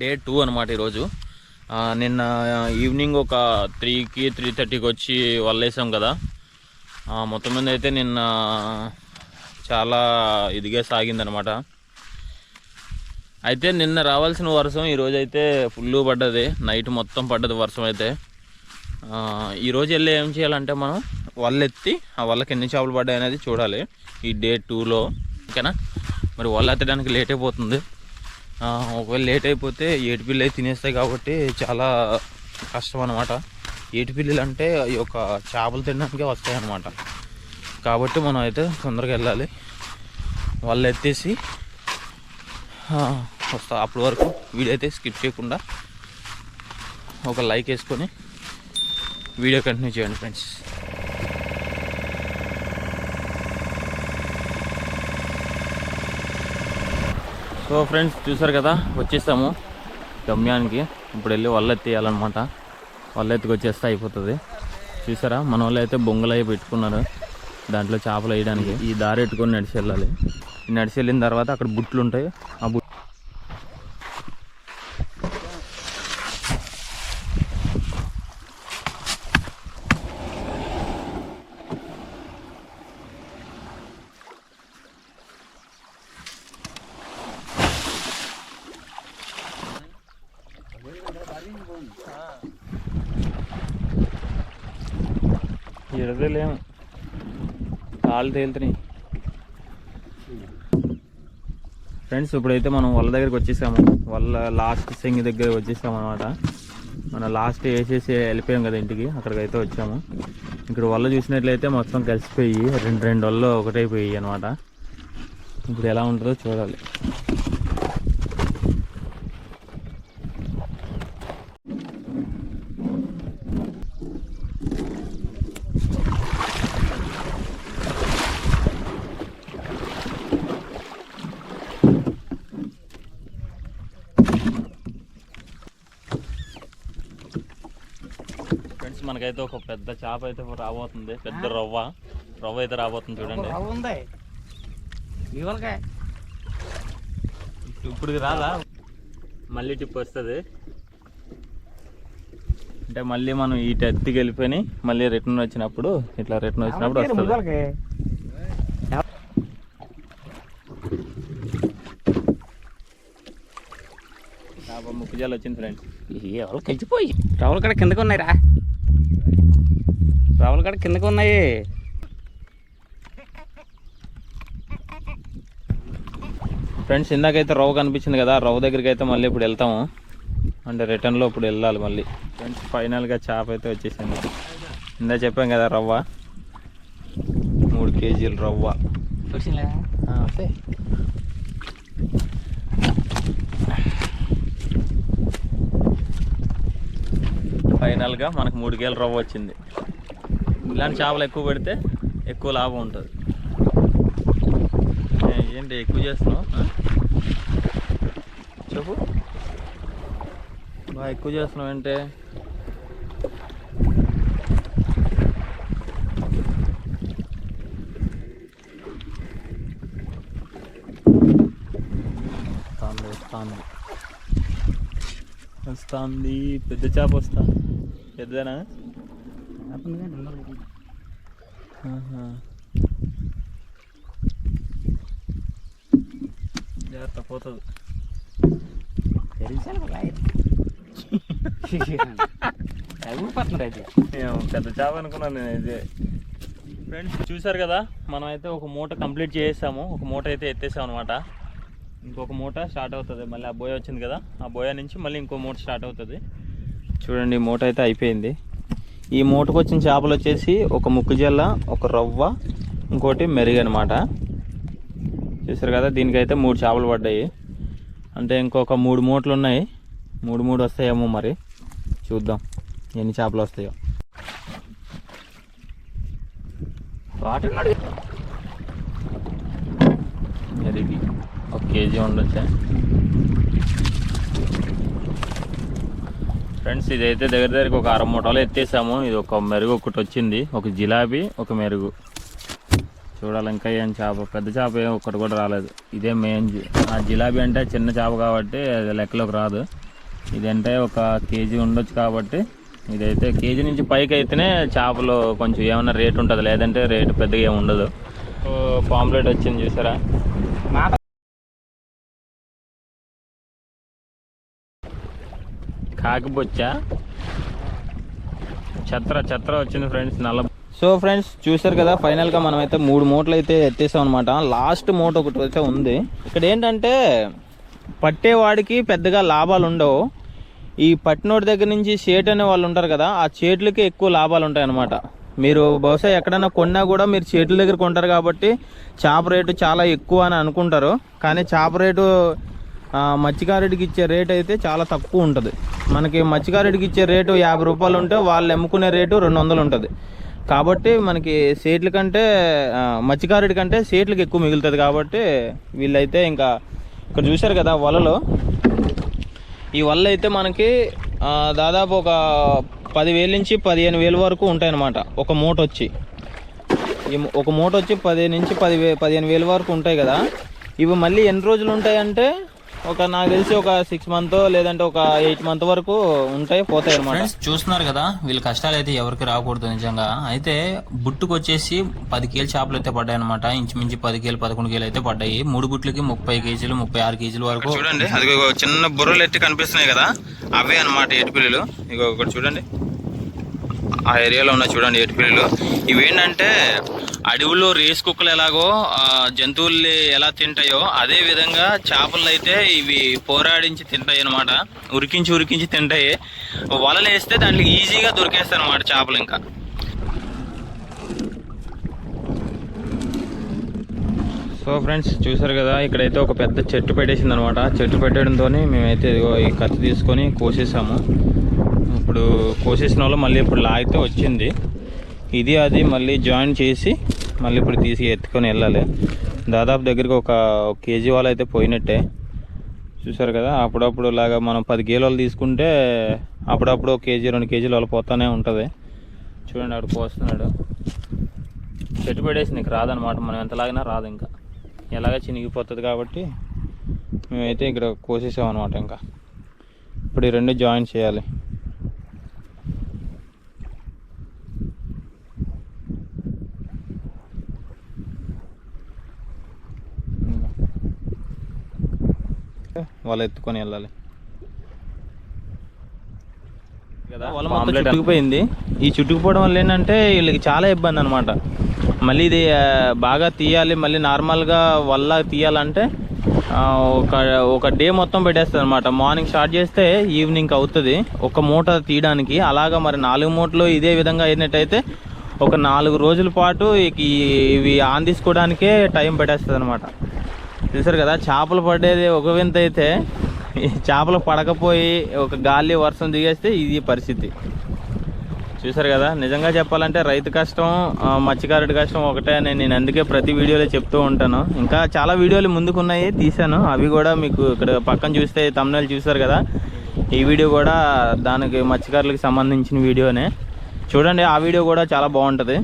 Day two అనమాట ఈరోజు. నిన్న ఈవినింగ్ ఒక త్రీకి త్రీ థర్టీకి వచ్చి వల్లేసాం కదా. మొత్తం మీద అయితే నిన్న చాలా ఇదిగా సాగిందనమాట అయితే నిన్న రావాల్సిన వర్షం ఈరోజు అయితే ఫుల్ పడ్డది. నైట్ మొత్తం పడ్డది వర్షం అయితే. ఈరోజు వెళ్ళి ఏం చేయాలంటే మనం వల్లెత్తి ఆ వల్లకి ఎన్ని చేపలు పడ్డాయి అనేది చూడాలి. ఈ డే టూలో ఓకేనా? మరి వల్ల ఎత్తడానికి లేట్ అయిపోతుంది ఒకవేళ లేట్ అయిపోతే ఏటి పిల్లలు అయితే తినేస్తాయి కాబట్టి చాలా కష్టం అనమాట ఏటి పిల్లలు అంటే ఈ యొక్క చేపలు తినడానికే వస్తాయి అనమాట కాబట్టి మనం అయితే తొందరగా వెళ్ళాలి. వాళ్ళు ఎత్తేసి వస్తా. అప్పటి వరకు వీడియో అయితే స్కిప్ చేయకుండా ఒక లైక్ వేసుకొని వీడియో కంటిన్యూ చేయండి ఫ్రెండ్స్ సో ఫ్రెండ్స్ చూసారు కదా? వచ్చేసాము గమ్యానికి. ఇప్పుడు వెళ్ళి వల్లెత్తేయాలన్నమాట ఎత్తేయాలన్నమాట. వచ్చేస్తే అయిపోతుంది. చూసారా? మన వాళ్ళు అయితే బొంగులు అవి పెట్టుకున్నారు దాంట్లో చేపలు వేయడానికి. ఈ దారి ఎట్టుకొని నడిచి వెళ్ళాలి. నడిచి వెళ్ళిన తర్వాత అక్కడ బుట్లు ఉంటాయి ఆ బుట్ ఎడలేము కాళ్ళు తేలుతున్నాయి. ఫ్రెండ్స్ ఇప్పుడైతే మనం వాళ్ళ దగ్గరికి వచ్చేసాము. వాళ్ళ లాస్ట్ సెంగి దగ్గర వచ్చేసాము అనమాట మన లాస్ట్ వేసేసి వెళ్ళిపోయాం కదా ఇంటికి అక్కడికైతే వచ్చాము. ఇక్కడ వల్ల చూసినట్లయితే మొత్తం కలిసిపోయి రెండు రెండు వల్ల ఒకటైపోయి అనమాట ఇప్పుడు ఎలా ఉంటుందో చూడాలి ఫ్రెండ్స్ మనకైతే ఒక పెద్ద చేప అయితే రాబోతుంది. పెద్ద రవ్వ. రవ్వ అయితే రాబోతుంది చూడండి. ఉంది. ఇప్పుడు రాదా? మళ్ళీ టిప్ వస్తుంది. అంటే మళ్ళీ మనం ఈ ఎత్తికి వెళ్ళిపోయి మళ్ళీ రిటర్న్ వచ్చినప్పుడు ఇట్లా రిటర్న్ వచ్చినప్పుడు వస్తుంది. ముక్కుజాలు వచ్చింది ఫ్రెండ్స్ ఎవరు కలిసిపోయి. రావుల కాడ కిందకు ఉన్నాయిరా. రావుల కాడ కిందకు ఉన్నాయి. ఫ్రెండ్స్ ఇందాకైతే రవ్వ కనిపించింది కదా రవ్వ దగ్గరికి అయితే మళ్ళీ ఇప్పుడు వెళ్తాము. అంటే రిటర్న్లో ఇప్పుడు వెళ్ళాలి మళ్ళీ. ఫ్రెండ్స్ ఫైనల్గా చేప అయితే వచ్చేసింది. ఇందా చెప్పాం కదా రవ్వ. మూడు కేజీలు రవ్వ వచ్చిందా వస్తే ఫైనల్గా మనకు మూడు కేజీల రవ్వ వచ్చింది. ఇలాంటి చేపలు ఎక్కువ పెడితే ఎక్కువ లాభం ఉంటుంది. ఏంటి ఎక్కువ చేస్తున్నావు? చెప్పు. బాగా ఎక్కువ చేస్తున్నావు అంటే వస్తుంది వస్తుంది వస్తుంది పెద్ద చేప వస్తా పెద్దనా జాగ్రత్త పోతుంది అయితే పెద్ద చేప అనుకున్నాను నేను అయితే. ఫ్రెండ్స్ చూసారు కదా మనం అయితే ఒక మూట కంప్లీట్ చేసాము ఒక మూట అయితే ఎత్తేసాం అనమాట ఇంకొక మూట స్టార్ట్ అవుతుంది. మళ్ళీ ఆ బోయ వచ్చింది కదా ఆ బోయ నుంచి మళ్ళీ ఇంకో మూట స్టార్ట్ అవుతుంది. చూడండి మూట అయితే అయిపోయింది. ఈ మూటకు వచ్చిన చేపలు వచ్చేసి ఒక ముక్కు జల్ల ఒక రవ్వ ఇంకోటి మెరుగు అనమాట చూసారు కదా దీనికైతే మూడు చేపలు పడ్డాయి. అంటే ఇంకొక మూడు మూటలు ఉన్నాయి. మూడు మూడు వస్తాయేమో మరి. చూద్దాం ఎన్ని చేపలు వస్తాయో. వాటున్నాడు ఒక కేజీ ఉండొచ్చా ఫ్రెండ్స్ ఇదైతే దగ్గర దగ్గరికి ఒక అర మూటలు ఎత్తేసాము. ఇది ఒక మెరుగు ఒకటి వచ్చింది. ఒక జిలాబీ ఒక మెరుగు. చూడాలి ఇంకా ఏం చేప పెద్ద చేప ఏం ఒక్కటి కూడా రాలేదు. ఇదే మెయిన్ ఆ జిలాబీ అంటే చిన్న చేప కాబట్టి అది లెక్కలోకి రాదు. ఇదంటే ఒక కేజీ ఉండొచ్చు కాబట్టి ఇదైతే కేజీ నుంచి పైకి అయితేనే చేపలు కొంచెం ఏమైనా రేట్ ఉంటుంది. లేదంటే రేటు పెద్దగా ఏమి ఉండదు. పాంప్లెట్ వచ్చింది చూసారా? కాకిబొచ్చా ఛత్ర ఛత్ర వచ్చింది ఫ్రెండ్స్ నల్ల సో ఫ్రెండ్స్ చూసారు కదా ఫైనల్గా మనం అయితే మూడు మూటలు అయితే ఎత్తేసాం అనమాట లాస్ట్ మూట ఒకటి అయితే ఉంది. ఇక్కడ ఏంటంటే పట్టేవాడికి పెద్దగా లాభాలు ఉండవు. ఈ పట్టినోడి దగ్గర నుంచి చేటు అనే వాళ్ళు ఉంటారు కదా ఆ చేట్లకి ఎక్కువ లాభాలు ఉంటాయి అనమాట మీరు బహుశా ఎక్కడైనా కొన్నా కూడా మీరు చేతుల దగ్గర కొంటారు కాబట్టి చేప రేటు చాలా ఎక్కువ అని అనుకుంటారు. కానీ చేప రేటు మత్స్యకారుడికి ఇచ్చే రేట్ అయితే చాలా తక్కువ ఉంటుంది. మనకి మత్స్యకారుడికి ఇచ్చే రేటు యాభై రూపాయలు ఉంటే వాళ్ళు అమ్ముకునే రేటు రెండు వందలు ఉంటుంది. కాబట్టి మనకి సీట్ల కంటే మత్స్యకారుడి కంటే సీట్లకు ఎక్కువ మిగులుతుంది కాబట్టి వీళ్ళైతే ఇంకా ఇక్కడ చూశారు కదా వలలో. ఈ వల్ల అయితే మనకి దాదాపు ఒక పదివేల నుంచి పదిహేను వేల వరకు ఉంటాయన్నమాట. ఒక మూట వచ్చి. ఈ ఒక మూట వచ్చి పది నుంచి పది వే పదిహేను వేల వరకు ఉంటాయి కదా. ఇవి మళ్ళీ ఎన్ని రోజులు ఉంటాయంటే ఒక నాకు తెలిసి ఒక సిక్స్ మంత్ లేదంటే ఒక ఎయిట్ మంత్ వరకు ఉంటాయి పోతాయి అనమాట చూస్తున్నారు కదా వీళ్ళ కష్టాలు అయితే ఎవరికి రాకూడదు నిజంగా. అయితే బుట్టుకు వచ్చేసి పది కేజీ చేపలు అయితే పడ్డాయి అనమాట ఇంచుమించి పది కేలు పదకొండు కేలు అయితే పడ్డాయి. మూడు బుట్లకి ముప్పై కేజీలు ముప్పై ఆరు కేజీల వరకు చూడండి అది చిన్న బుర్రలు ఎట్టి కనిపిస్తున్నాయి కదా. అవే అనమాట ఏటిపిల్లలు ఇగో ఒకటి చూడండి. ఆ ఏరియాలో ఉన్న చూడండి ఏటిపిల్లులు ఇవేంటంటే అడవుల్లో రేస్ కుక్కలు ఎలాగో జంతువుల్ని ఎలా తింటాయో అదే విధంగా చేపలు అయితే ఇవి పోరాడించి తింటాయి అనమాట ఉరికించి ఉరికించి తింటాయి. వలలు వేస్తే దాంట్లో ఈజీగా దొరికేస్తాయి అనమాట చేపలు ఇంకా. సో ఫ్రెండ్స్ చూసారు కదా ఇక్కడైతే ఒక పెద్ద చెట్టు పెట్టేసింది అనమాట చెట్టు పెట్టడంతో మేమైతే ఇదిగో ఈ కత్తి తీసుకొని కోసేసాము. ఇప్పుడు కోసేసిన వాళ్ళు మళ్ళీ ఇప్పుడు లాగితే వచ్చింది. ఇది అది మళ్ళీ జాయిన్ చేసి మళ్ళీ ఇప్పుడు తీసి ఎత్తుకొని వెళ్ళాలి. దాదాపు దగ్గరికి ఒక కేజీ వాళ్ళు అయితే పోయినట్టే. చూసారు కదా అప్పుడప్పుడు లాగా మనం పది కేజీలు తీసుకుంటే అప్పుడప్పుడు ఒక కేజీ రెండు కేజీలు వాళ్ళు పోతానే ఉంటుంది. చూడండి అక్కడ పోస్తున్నాడు చెట్టు పడేసి నీకు రాదనమాట మనం ఎంత లాగినా రాదు ఇంకా. ఎలాగ చినిగిపోతుంది కాబట్టి మేమైతే ఇక్కడ కోసేసాం అనమాట ఇంకా. ఇప్పుడు ఈ రెండు జాయిన్ చేయాలి. వాళ్ళు ఎత్తుకొని వెళ్ళాలి. కదా? వాళ్ళ మొత్తం చుట్టుకుపోయింది. ఈ చుట్టుకుపోవడం వల్ల ఏంటంటే వీళ్ళకి చాలా ఇబ్బంది అనమాట మళ్ళీ ఇది బాగా తీయాలి మళ్ళీ నార్మల్గా వల్ల తీయాలంటే ఒక ఒక డే మొత్తం పెట్టేస్తుంది అనమాట మార్నింగ్ స్టార్ట్ చేస్తే ఈవినింగ్ అవుతుంది. ఒక మూట తీయడానికి అలాగా మరి నాలుగు మూటలు ఇదే విధంగా అయినట్టయితే ఒక నాలుగు రోజుల పాటు ఇవి ఆన్ తీసుకోవడానికే టైం పెట్టేస్తుంది అనమాట చూసారు కదా చేపలు పడేది ఒక వింత అయితే ఈ చేపలు పడకపోయి ఒక గాలి వర్షం దిగేస్తే ఇది పరిస్థితి. చూసారు కదా నిజంగా చెప్పాలంటే రైతు కష్టం మత్స్యకారుడి కష్టం ఒకటే అని నేను అందుకే ప్రతి వీడియోలో చెప్తూ ఉంటాను. ఇంకా చాలా వీడియోలు ముందుకున్నాయి తీశాను. అవి కూడా మీకు ఇక్కడ పక్కన చూస్తే తమిళ చూసారు కదా. ఈ వీడియో కూడా దానికి మత్స్యకారులకు సంబంధించిన వీడియోనే. చూడండి ఆ వీడియో కూడా చాలా బాగుంటుంది.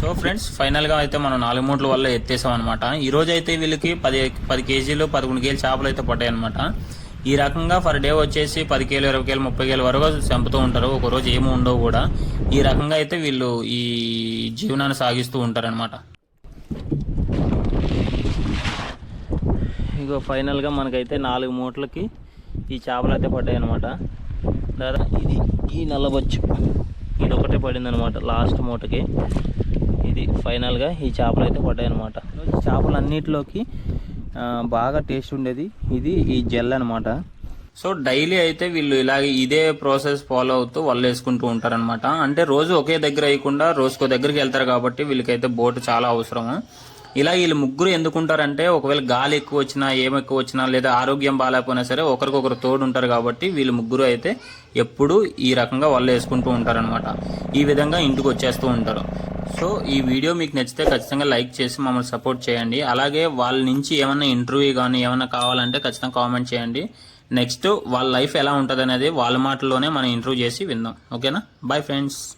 సో ఫ్రెండ్స్ ఫైనల్గా అయితే మనం నాలుగు మూట్ల వల్ల ఎత్తేసాం అనమాట ఈ రోజు అయితే వీళ్ళకి పది పది కేజీలు పదకొండు కేజీలు చేపలు అయితే పడ్డాయి అనమాట ఈ రకంగా ఫర్ డే వచ్చేసి పది కేలు ఇరవై కేలు ముప్పై కేలు వరకు చంపుతూ ఉంటారు. ఒక రోజు ఏమి ఉండవు కూడా. ఈ రకంగా అయితే వీళ్ళు ఈ జీవనాన్ని సాగిస్తూ ఉంటారనమాట ఇగో ఫైనల్గా మనకైతే నాలుగు మూటలకి ఈ చేపలు అయితే పడ్డాయి అనమాట దాదా ఇది ఈ నల్లబొచ్చు. ఇది ఒకటే పడింది అనమాట లాస్ట్ మూటకి. ఇది ఫైనల్గా ఈ చేపలు అయితే పడ్డాయి అనమాట చేపలు అన్నిటిలోకి బాగా టేస్ట్ ఉండేది. ఇది ఈ జెల్ అనమాట సో డైలీ అయితే వీళ్ళు ఇలాగే ఇదే ప్రాసెస్ ఫాలో అవుతూ వాళ్ళు వేసుకుంటూ ఉంటారనమాట అంటే రోజు ఒకే దగ్గర వేయకుండా రోజుకో దగ్గరికి వెళ్తారు కాబట్టి వీళ్ళకైతే బోటు చాలా అవసరము. ఇలా వీళ్ళు ముగ్గురు ఎందుకుంటారంటే ఒకవేళ గాలి ఎక్కువ వచ్చినా ఏం ఎక్కువ వచ్చినా లేదా ఆరోగ్యం బాగాలేకపోయినా సరే ఒకరికొకరు తోడు ఉంటారు కాబట్టి వీళ్ళు ముగ్గురు అయితే ఎప్పుడు ఈ రకంగా వాళ్ళు వేసుకుంటూ ఉంటారనమాట ఈ విధంగా ఇంటికి వచ్చేస్తూ ఉంటారు. సో ఈ వీడియో మీకు నచ్చితే ఖచ్చితంగా లైక్ చేసి మమ్మల్ని సపోర్ట్ చేయండి. అలాగే వాళ్ళ నుంచి ఏమైనా ఇంటర్వ్యూ కానీ ఏమైనా కావాలంటే ఖచ్చితంగా కామెంట్ చేయండి. నెక్స్ట్ వాళ్ళ లైఫ్ ఎలా ఉంటుంది అనేది వాళ్ళ మాటల్లోనే మనం ఇంటర్వ్యూ చేసి విందాం. ఓకేనా? Bye friends.